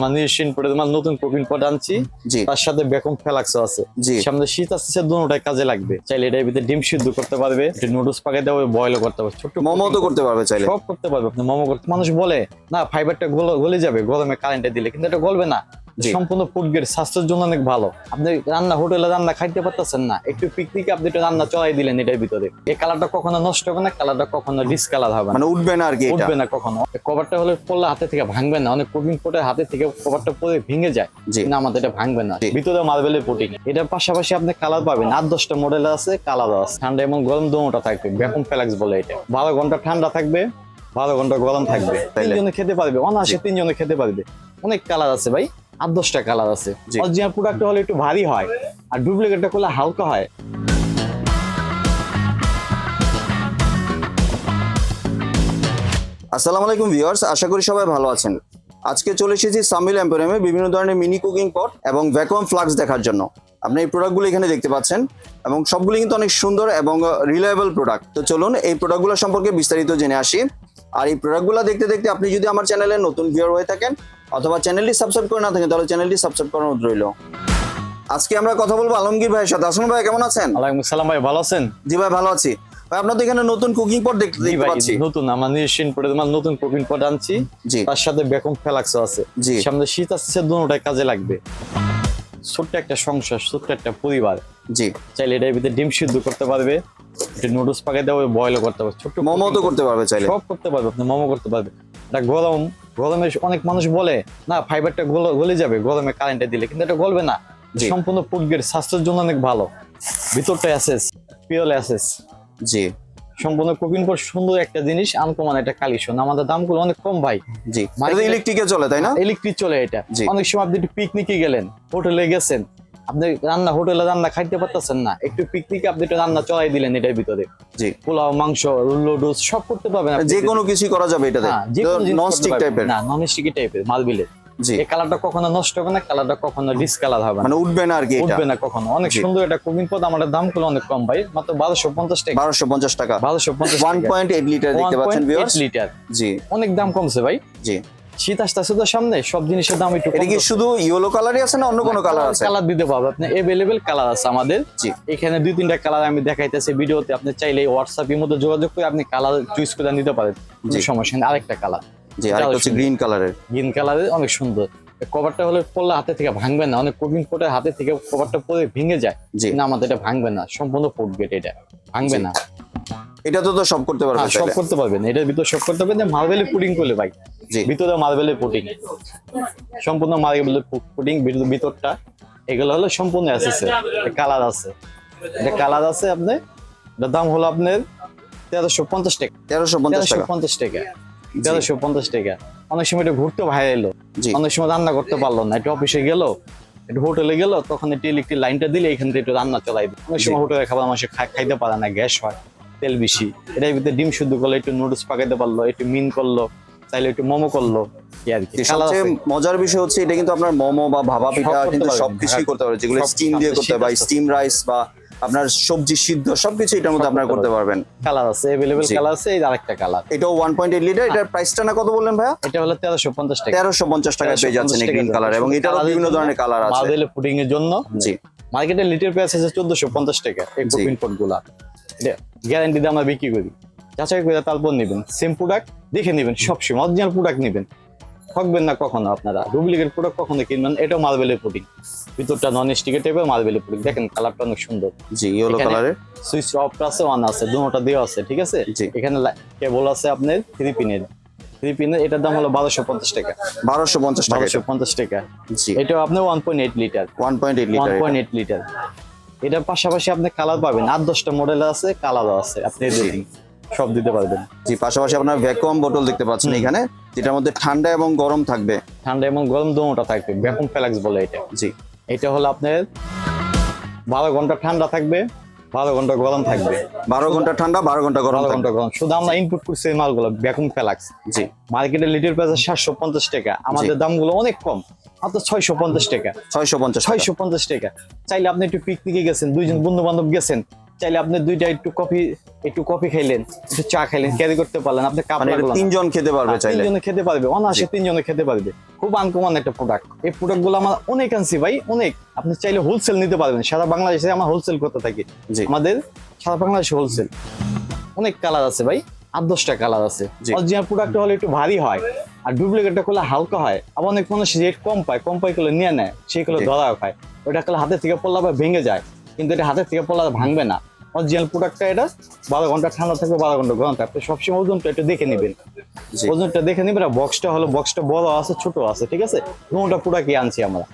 আমার নিজস্ব ইনপুটে তোমার নতুন প্রোটিন পড আনছি। তার সাথে বেকম আছে। সামনে শীত আসছে দুটোটাই কাজে লাগবে। চাইলে এটার ভিতরে ডিম সিদ্ধ করতে পারবে একটু নুডলস পাকে দেওয়া বয়লও করতে পারবে। ছোট মোমো তো করতে পারবে চাইলে। সব করতে পারবে। আপনি মোমো করতে মানুষ বলে না ফাইবারটা গলে যাবে গরমে কারেন্টে দিলে। কিন্তু এটা গলবে না। সম্পূর্ণ ফুড গ্রেড স্বাস্থ্যের জন্য অনেক ভালো। আপনি রান্না হোটেলে রান্না খাইতে পারতেছেন না। একটু পিকনিকে আপনি একটু রান্না চলাই দিলেন এটার ভিতরে। এই কালারটা কখনো নষ্ট হবে না কালারটা কখনো ডিসকালার হবে না। মানে উঠবে না আর কি উঠবে না কখনো। কভারটা হলে পড়লে হাতে থেকে ভাঙবে না। অনেক কুকিং পোটের হাতে থেকে কভারটা পরে ভেঙে যায়। জি। না আমাদের এটা ভাঙবে না। ভিতরে মার্বেলের পুটিং এটার পাশাপাশি আপনি কালার পাবেন। আট দশটা মডেল আছে কালার আছে। ঠান্ডা এবং গরম দোনোটা থাকবে। ভ্যাকুম ফ্যালাক্স বলে এটা। বারো ঘণ্টা ঠান্ডা থাকবে বারো ঘণ্টা গরম থাকবে? তিনজনে খেতে পারবে। অনায়াসে তিনজনে খেতে পারবে। অনেক কালার আছে ভাই। আট দশটা কালার আছে। অরিজিনাল প্রোডাক্ট হলে একটু ভারী হয় আর ডুপ্লিকেটটা করলে হালকা হয়। আসসালামু আলাইকুম ভিউয়ার্স আশা করি সবাই ভালো আছেন। আজকে চলে এসেছি সামিল এম্পোরিয়ামে বিভিন্ন ধরনের মিনি কুকিং পট এবং ভ্যাকুয়াম ফ্লাক্স দেখার জন্য। আপনি এই প্রোডাক্টগুলো এখানে দেখতে পাচ্ছেন এবং সবগুলি কিন্তু অনেক সুন্দর এবং রিলায়েবল প্রোডাক্ট তো চলুন এই প্রোডাক্টগুলো সম্পর্কে বিস্তারিত জেনে আসি। আর এই প্রোডাক্টগুলো দেখতে দেখতে আপনি যদি আমার চ্যানেলে নতুন ভিউয়ার হয়ে থাকেন অথবা চ্যানেলটি সাবস্ক্রাইব করে না থাকেন তাহলে চ্যানেলটি সাবস্ক্রাইব করানো অনুরোধ রইল। আজকে আমরা কথা বলব আলমগীর ভাইয়ের সাথে। আসুন ভাই কেমন আছেন? আলাইকুম সালাম ভাই ভালো আছেন? জি ভাই ভালো আছি। ভাই আপনার তো এখানে নতুন কুকিং পট দেখতে দেখতে পাচ্ছি। নতুন আমার নিজস্ব ইনপুটে তোমার নতুন প্রোটিন পড আনছি। জি। তার সাথে বেকম ফ্যালাক্সও আছে। জি। সামনে শীত আসছে দুটোটাই কাজে লাগবে। ছোট্ট একটা সংসার ছোট্ট একটা পরিবার। জি। চাইলে এটার ভিতরে ডিম সিদ্ধ করতে পারবে একটু নুডলস পাকে দেওয়া বয়লও করতে পারবে। ছোট্ট মোমো তো করতে পারবে চাইলে। সব করতে পারবে আপনি মোমো করতে পারবে এটা গরম গরমে অনেক মানুষ বলে না ফাইবারটা গলে যাবে গরমে কারেন্টে দিলে। কিন্তু এটা গলবে না। সম্পূর্ণ পুটগের স্বাস্থ্যের জন্য অনেক ভালো। ভিতরটা অ্যাসেস পিওল অ্যাসেস জি। সম্পূর্ণ কুকিং পর সুন্দর একটা জিনিস আনকমন একটা কালেকশন আমাদের দামগুলো অনেক কম ভাই। জি। মানে ইলেকট্রিকে চলে তাই না? ইলেকট্রিক চলে এটা। অনেক সময় আপনি একটু পিকনিকে গেলেন হোটেলে গেছেন আপনি রান্না হোটেলে রান্না খাইতে পারতেছেন না একটু পিকনিক আপনি একটু রান্না চলাই দিলেন এটার ভিতরে। জি। পোলাও মাংস লুডুস সব করতে পারবেন যে কোনো কিছুই করা যাবে এটাতে। হ্যাঁ, যে কোনো জিনিস নন করতে স্টিক পারবেন। টাইপের না নন স্টিকি টাইপের মালবিলের জি। এই কালারটা কখনো নষ্ট হবে না কালারটা কখনো ডিসকালার হবে মানে উঠবে না আর কি এটা? উঠবে না কখনো। অনেক সুন্দর পদ আমাদের দামগুলো অনেক কম ভাই মাত্র বারোশো পঞ্চাশ টাকা। বারোশো পঞ্চাশ টাকা। বারোশো পঞ্চাশ ওয়ান পয়েন্ট এইট লিটার দেখতে পাচ্ছেন ভিউয়ার্স লিটার জি। অনেক দাম কমছে ভাই। জি। শীত আসতে আসতে তো সামনে সব জিনিসের দাম একটু এটা কি শুধু ইয়েলো কালারই আছে না অন্য কোনো কালার আছে? কালার দিতে পারব। আপনি এভেলেবেল কালার আছে আমাদের। জি। এখানে দুই তিনটা কালার আমি দেখাইতেছি ভিডিওতে। আপনি চাইলে হোয়াটসঅ্যাপ এর মধ্যে যোগাযোগ করে আপনি কালার চুজ করে নিতে পারেন। কোনো জি। সমস্যা নেই। আরেকটা কালার জি আর হচ্ছে গ্রিন কালারের গ্রিন কালারের অনেক সুন্দর। কভারটা হলে পড়লে হাতে থেকে ভাঙবে না। অনেক কুকিং কোটের হাতে থেকে কভারটা পরে ভেঙে যায়। না আমাদের এটা ভাঙবে না। সম্পূর্ণ ফুড গেট এটা। ভাঙবে না। এটা তো সব করতে পারবে হ্যাঁ, সব করতে পারবেন। এটার ভিতর সব করতে পারবেন। মার্বেলের পুডিং করলে ভাই। ভিতরে মার্বেলের পুডিং সম্পূর্ণ মার্বেলের পুডিং ভিতরটা। এগুলো হলো সম্পূর্ণ আছে কালার আছে। এটা কালার আছে আপনি এটার দাম হলো আপনার তেরোশো পঞ্চাশ টাকা। তেরোশো পঞ্চাশ টাকা। তেরোশো পঞ্চাশ টাকা। অনেক সময় এটা ঘুরতে ভাই এলো। অনেক সময় রান্না করতে পারল না। একটু অফিসে গেল একটু হোটেলে গেল তখন একটু ইলেকট্রিক লাইনটা দিলে এখান থেকে একটু রান্না চলাই দিই অনেক সময় হোটেলে খাবার মানুষ খাইতে পারে না গ্যাস হয় তেল বেশি। এটার ভিতরে ডিম শুদ্ধ করল একটু নুডলস পাকাইতে পারল একটু মিন করল চাইলে একটু মোমো করল সবচেয়ে মজার বিষয় হচ্ছে এটা কিন্তু আপনার মোমো বা ভাবা পিঠা কিন্তু সবকিছুই করতে পারবে যেগুলো স্টিম দিয়ে করতে শীত স্টিম রাইস বা আপনার সবজি সিদ্ধ সবকিছু এটার মধ্যে আপনারা করতে পারবেন। কালার আছে এভেলেবেল। কালার আছে এই আরেকটা কালার এটাও ওয়ান পয়েন্ট এইট লিটার এটার প্রাইসটা না কত বললেন ভাইয়া? এটা হলো তেরোশো পঞ্চাশ টাকা। তেরোশো পঞ্চাশ টাকায় পেয়ে যাচ্ছেন এই গ্রিন কালার এবং এটারও বিভিন্ন ধরনের কালার আছে। মার্বেলের পুডিং এর জন্য। জি। মার্কেটে লিটার প্রাইস আছে চোদ্দশো পঞ্চাশ টাকা এই পটগুলা গ্যারান্টি দিয়ে আমরা বিক্রি করি। যাচাই করে তারপর নেবেন। সেম প্রোডাক্ট দেখে নেবেন সবসময় অরিজিনাল প্রোডাক্ট নেবেন। ঠকবেন না কখনো আপনারা। ডুপ্লিকেট প্রোডাক্ট কখনো কিনবেন এটাও মার্বেলের পুডিং ভিতরটা নন স্টিকের টাইপের মার্বেলের পুডিং দেখেন কালারটা অনেক সুন্দর। জি ইয়েলো কালারের সুইচ অফ আছে অন আছে দুটোটা দেওয়া আছে ঠিক আছে? এখানে কেবল আছে আপনার থ্রি পিনের থ্রি পিনের এটার দাম হলো বারোশো পঞ্চাশ টাকা। বারোশো পঞ্চাশ টাকা বারোশো পঞ্চাশ টাকা। জি। এটাও আপনার one point eight litre one point eight one litre point eight litre এটার পাশাপাশি আপনি কালার পাবেন। আট দশটা মডেল আছে কালারও আছে আপনি সব দিতে পারবেন। জি পাশাপাশি আপনার ভ্যাকুয়াম বোতল দেখতে পাচ্ছেন এখানে যেটার মধ্যে ঠান্ডা এবং গরম থাকবে। ঠান্ডা এবং গরম দুটোটা থাকবে ভ্যাকুম ফ্যালাক্স বলে এটা। জি। এটা হলো আপনার বারো ঘণ্টা ঠান্ডা থাকবে বারো ঘণ্টা গরম থাকবে। বারো ঘণ্টা ঠান্ডা বারো ঘণ্টা গরম ঘণ্টা গরম। শুধু আমরা ইনপুট করছি এই মালগুলো ভ্যাকুম ফ্যালাক্স জি। মার্কেটে লিটার প্রাইস সাতশো পঞ্চাশ টাকা আমাদের দামগুলো অনেক কম মাত্র ছয়শো পঞ্চাশ টাকা। ছয়শো পঞ্চাশ ছয়শো পঞ্চাশ টাকা। চাইলে আপনি একটু পিকনিকে গেছেন দুইজন বন্ধু বান্ধব গেছেন চাইলে আপনি দুইটা একটু কফি একটু কফি খাইলেন একটু চা খাইলেন ক্যারি করতে পারলেন আপনি কাপ মানে লাগল তিনজন খেতে পারবে হ্যাঁ, চাইলে। তিনজনে খেতে পারবে অনায়াসে তিনজনে খেতে পারবে। খুব আনকমন একটা প্রোডাক্ট এই প্রোডাক্টগুলো আমার অনেক আনছি ভাই অনেক। আপনি চাইলে হোলসেল নিতে পারবেন। সারা বাংলাদেশে আমরা হোলসেল করতে থাকি। আমাদের সারা বাংলাদেশে হোলসেল অনেক কালার আছে ভাই আট দশটা কালার আছে। অরিজিনাল প্রোডাক্ট হলে একটু ভারী হয় আর ডুপ্লিকেটটা করলে হালকা হয়। আবার অনেক মানুষ রেট কম পায় কম পায় করলে নিয়ে নেয় সেগুলো ধরা খায়। ওটা করলে হাতের থেকে পড়লে আবার ভেঙে যায়। কিন্তু এটা হাতের থেকে পড়লে ভাঙবে না। অরিজিনাল প্রোডাক্টটা এটা বারো ঘণ্টা ঠান্ডা থাকবে বারো ঘণ্টা গরম থাকবে। সবসময় ওজনটা একটু দেখে নেবেন। ওজনটা দেখে নেবেন আর বক্সটা হলো বক্সটা বড় আছে ছোট আছে ঠিক আছে? দুটা প্রোডাক্টই আনছি আমরা?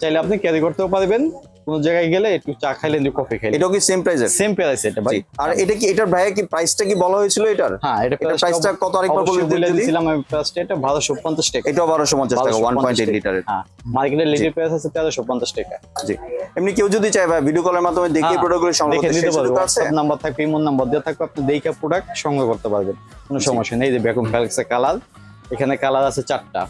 চাইলে আপনি ক্যারি করতেও পারবেন। কোন জায়গায় গেলে একটু চা খাইলেন একটু কফি খাইলেন এটাও কি সেম প্রাইসের সেম প্রাইস এটা ভাই। আর এটা কি এটার ভাইয়া কি প্রাইসটা কি বলা হয়েছিল এটার? হ্যাঁ এটা প্রাইসটা কত আরেকবার বলে দিয়েছিলাম আমি প্রাইসটা এটা বারোশো পঞ্চাশ টাকা। এটাও বারোশো পঞ্চাশ টাকা ওয়ান পয়েন্ট এইট লিটারের। হ্যাঁ মার্কেটের লিটার প্রাইস আছে তেরোশো পঞ্চাশ টাকা। জি। এমনি কেউ যদি চায় ভাই ভিডিও কলের মাধ্যমে দেখে হ্যাঁ, প্রোডাক্টগুলো সংগ্রহ করতে নিতে পারবে। হোয়াটসঅ্যাপ নাম্বার থাকবে ইমোন নাম্বার দেওয়া থাকবে আপনি দেখে প্রোডাক্ট সংগ্রহ করতে পারবেন। কোনো সমস্যা নেই এই যে বেকম ফ্যালক্সের কালার এখানে কালার আছে চারটা।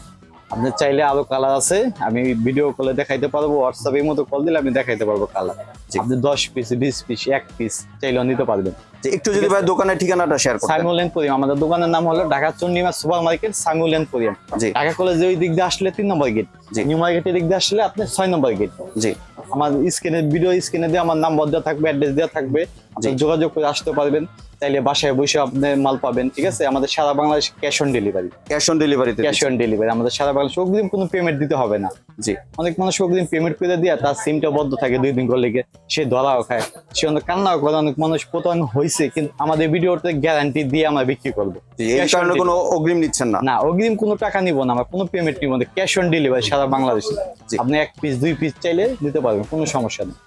আপনি চাইলে আরও কালার আছে আমি ভিডিও কলে দেখাইতে পারব হোয়াটসঅ্যাপ এই মতো কল দিলে আমি দেখাইতে পারব কালার আপনি দশ পিস বিশ পিস এক পিস চাইলেও নিতে পারবেন। একটু যদি ভাই দোকানের ঠিকানাটা শেয়ার করতেন। সাইমুলেন পরিয়াম আমাদের দোকানের নাম হলো ঢাকা চন্ডিমা সুপার মার্কেট সাইমুলেন পরিয়াম জি। ঢাকা কলেজে ওই দিক দিয়ে আসলে তিন নম্বর গেট জি। নিউ মার্কেটের দিক দিয়ে আসলে আপনি ছয় নম্বর গেট জি। আমার স্ক্রিনে ভিডিও স্ক্রিনে দিয়ে আমার নাম্বার দেওয়া থাকবে অ্যাড্রেস দেওয়া থাকবে। আপনি যোগাযোগ করে আসতে পারবেন। চাইলে বাসায় বসে আপনি মাল পাবেন ঠিক আছে? আমাদের সারা Bangladesh cash on delivery cash on ডেলিভারিতে ক্যাশ অন ডেলিভারি আমাদের সারা বাংলাদেশ অগ্রিম কোনো পেমেন্ট দিতে হবে না। জি। অনেক মানুষ অগ্রিম পেমেন্ট করে দিয়ে তার সিমটা বদ্ধ থাকে দুই দিন করলে গিয়ে সে ধরাও খায়। সে অনেক কান্নাও করে অনেক মানুষ প্রতারণ হয়েছে কিন্তু আমাদের ভিডিওতে গ্যারান্টি দিয়ে আমরা বিক্রি করব। এই কারণে কোনো অগ্রিম নিচ্ছেন না। না অগ্রিম কোনো টাকা নিব না আমরা কোনো পেমেন্ট নিব না ক্যাশ অন ডেলিভারি সারা বাংলাদেশে। আপনি এক পিস দুই পিস চাইলে দিতে পারবেন কোনো সমস্যা নেই।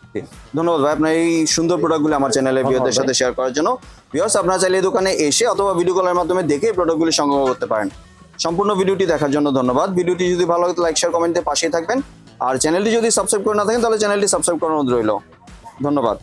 ধন্যবাদ ভাই আপনার এই সুন্দর প্রোডাক্টগুলো আমার চ্যানেলে ভিওদের সাথে শেয়ার করার জন্য। ভিউয়ার্স আপনারা চাইলে এই দোকানে এসে অথবা ভিডিও কলের মাধ্যমে দেখে এই প্রোডাক্টগুলি সংগ্রহ করতে পারেন। সম্পূর্ণ ভিডিওটি দেখার জন্য ধন্যবাদ। ভিডিওটি যদি ভালো লাগে লাইক শেয়ার কমেন্টে পাশেই থাকবেন। আর চ্যানেলটি যদি সাবস্ক্রাইব করে না থাকেন তাহলে চ্যানেলটি সাবস্ক্রাইব করানো অনুরোধ রইল। ধন্যবাদ।